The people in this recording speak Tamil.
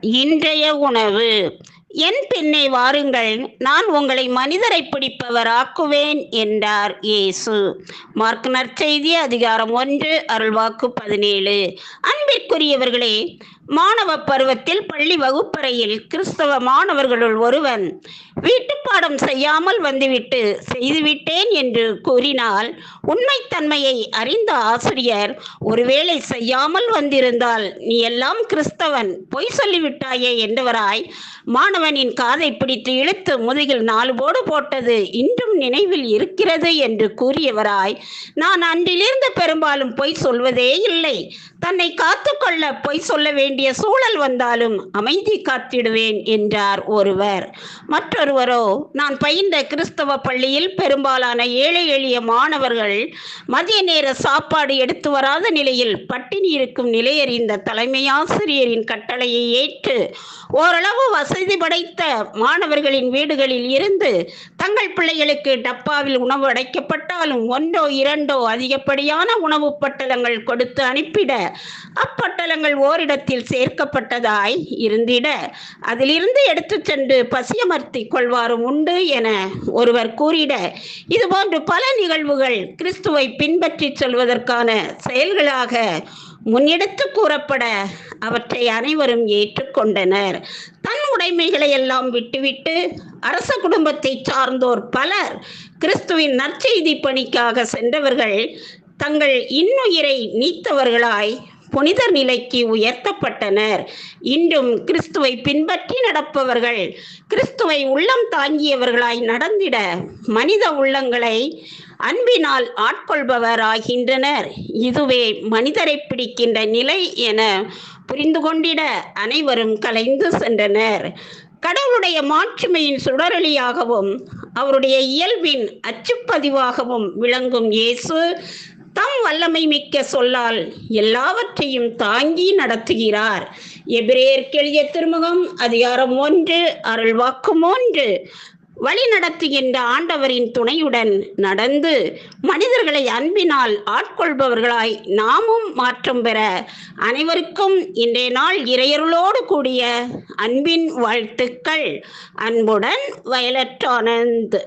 இன்றைய உணவு. என் பின்னே வாருங்கள் நான் உங்களை மனிதரை பிடிப்பவர் ஆக்குவேன் என்றார் இயேசு. மார்க் நற்செய்தி அதிகாரம் ஒன்று அருள்வாக்கு பதினேழு. அன்பிற்குரியவர்களே மாணவ பருவத்தில் பள்ளி வகுப்பறையில் கிறிஸ்தவ மாணவர்களுள் ஒருவன் வீட்டுப்பாடம் செய்யாமல் வந்துவிட்டு செய்துவிட்டேன் என்று கூறினால் உண்மைத்தன்மையை அறிந்த ஆசிரியர் ஒருவேளை செய்யாமல் வந்திருந்தால் நீ எல்லாம் கிறிஸ்தவன் பொய் சொல்லிவிட்டாயே என்றவராய் மாணவனின் காதை பிடித்து இழுத்து முதுகில் நாலு போடு போட்டது இன்றும் நினைவில் இருக்கிறது என்று கூறியவராய் நான் அன்றிலிருந்து பெரும்பாலும் பொய் சொல்வதே இல்லை. தன்னை காத்துக்கொள்ள பொய் சொல்ல வேண்டிய சூழல் வந்தாலும் அமைதி காத்திடுவேன் என்றார் ஒருவர். மற்றொருவரோ நான் பயின்ற கிறிஸ்தவ பள்ளியில் பெரும்பாலான ஏழை எளிய மாணவர்கள் மதிய நேர சாப்பாடு எடுத்து வராத நிலையில் பட்டினி இருக்கும் நிலையறிந்த தலைமை ஆசிரியரின் கட்டளையை ஏற்று ஓரளவு வசதி படைத்த மாணவர்களின் வீடுகளில் இருந்து தங்கள் பிள்ளைகளுக்கு டப்பாவில் உணவு அடைக்கப்பட்டாலும் ஒன்றோ இரண்டோ அதிகப்படியான உணவு பட்டலங்கள் கொடுத்து அனுப்பிட அப்பட்டலங்கள் ஓரிடத்தில் சேர்க்கப்பட்டதாய் இருந்திட. அதிலிருந்து எடுத்துச் சென்று பசியமர்த்தி கொள்வாரும் உண்டு என ஒருவர் கூறிட. இதுபோன்று பல நிகழ்வுகள் கிறிஸ்துவை பின்பற்றி செல்வதற்கான செயல்களாக முன்னெடுத்து கூறப்பட அவற்றை அனைவரும் ஏற்றுக்கொண்டனர். தன் உடைமைகளை எல்லாம் விட்டுவிட்டு அரச குடும்பத்தை சார்ந்தோர் பலர் கிறிஸ்துவின் நற்செய்தி பணிக்காக சென்றவர்கள் தங்கள் இன்னுயிரை நீத்தவர்களாய் புனிதர் நிலைக்கு உயர்த்தப்பட்டனர். இன்றும் கிறிஸ்துவை பின்பற்றி நடப்பவர்கள் கிறிஸ்துவை உள்ளம் தாங்கியவர்களாய் நடந்திட மனித உள்ளங்களை அன்பினால் ஆட்கொள்பவர் ஆகின்றனர் இதுவே மனிதரை பிடிக்கின்ற நிலை என புரிந்து கொண்டிட அனைவரும் கலைந்து சென்றனர். கடவுளுடைய மாட்சிமையின் சுடரொளியாகவும் அவருடைய இயல்பின் அச்சுப்பதிவாகவும் விளங்கும் இயேசு தம் வல்லமை மிக்க சொல்லால் எல்லாவற்றையும் தாங்கி நடத்துகிறார். எபிரேயர் கெளிய திருமுகம் அதிகாரம் ஒன்று அருள்வாக்கும் ஒன்று வழி நடத்துகின்ற ஆண்டவரின் துணையுடன் நடந்து மனிதர்களை அன்பினால் ஆட்கொள்பவர்களாய் நாமும் மாற்றம் பெற அனைவருக்கும் இன்றைய நாள் இறையருளோடு கூடிய அன்பின் வாழ்த்துக்கள். அன்புடன் வயலட் ஆனந்த்.